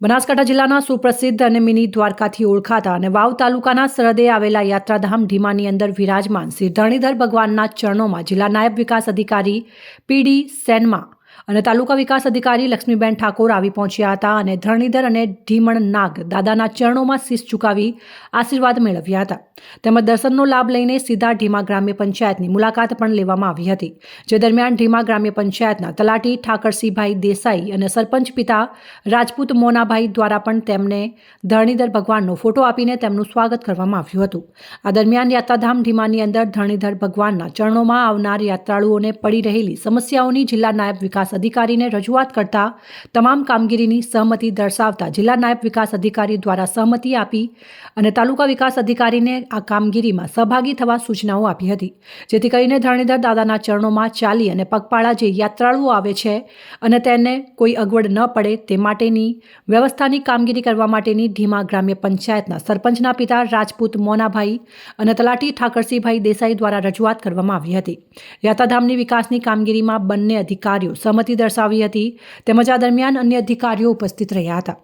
બનાસકાંઠા જિલ્લાના સુપ્રસિદ્ધ અને મિની દ્વારકાથી ઓળખાતા અને વાવ તાલુકાના સરહદે આવેલા યાત્રાધામ ઢીમાની અંદર વિરાજમાન શ્રી ધરણીધર ભગવાનના ચરણોમાં જિલ્લા નાયબ વિકાસ અધિકારી પીડી સેનમાં અને તાલુકા વિકાસ અધિકારી લક્ષ્મીબેન ઠાકોર આવી પહોંચ્યા હતા અને ધરણીધર અને ઢીમણ નાગ દાદાના ચરણોમાં શીશ ચુકાવી આશીર્વાદ મેળવ્યા હતા. તેમજ દર્શનનો લાભ લઈને સીધા ઢીમા ગ્રામ્ય પંચાયતની મુલાકાત પણ લેવામાં આવી હતી. જે દરમિયાન ઢીમા ગ્રામ્ય પંચાયતના તલાટી ઠાકરસિંહભાઈ દેસાઈ અને સરપંચ પિતા રાજપૂત મોનાભાઈ દ્વારા પણ તેમને ધરણીધર ભગવાનનો ફોટો આપીને તેમનું સ્વાગત કરવામાં આવ્યું હતું. આ દરમિયાન યાત્રાધામ ઢીમાની અંદર ધરણીધર ભગવાનના ચરણોમાં આવનાર યાત્રાળુઓને પડી રહેલી સમસ્યાઓની જિલ્લા નાયબ વિકાસ અધિકારીને રજૂઆત કરતા તમામ કામગીરીની સહમતિ દર્શાવતા જિલ્લા નાયબ વિકાસ અધિકારી દ્વારા સહમતિ આપી અને તાલુકા વિકાસ અધિકારીને આ કામગીરીમાં સહભાગી થવા સૂચનાઓ આપી હતી. જેથી કરીને ધરણીધર દાદાના ચરણોમાં ચાલી અને પગપાળા જે યાત્રાળુઓ આવે છે અને તેને કોઈ અગવડ ન પડે તે માટેની વ્યવસ્થાની કામગીરી કરવા માટેની ધીમા ગ્રામ્ય પંચાયતના સરપંચના પિતા રાજપૂત મોનાભાઈ અને તલાટી ઠાકરસિંહભાઈ દેસાઈ દ્વારા રજૂઆત કરવામાં આવી હતી. યાત્રાધામની વિકાસની કામગીરીમાં બંને અધિકારીઓ સહમતિ દર્શાવી હતી. તેમજ આ દરમિયાન અન્ય અધિકારીઓ ઉપસ્થિત રહ્યા હતા.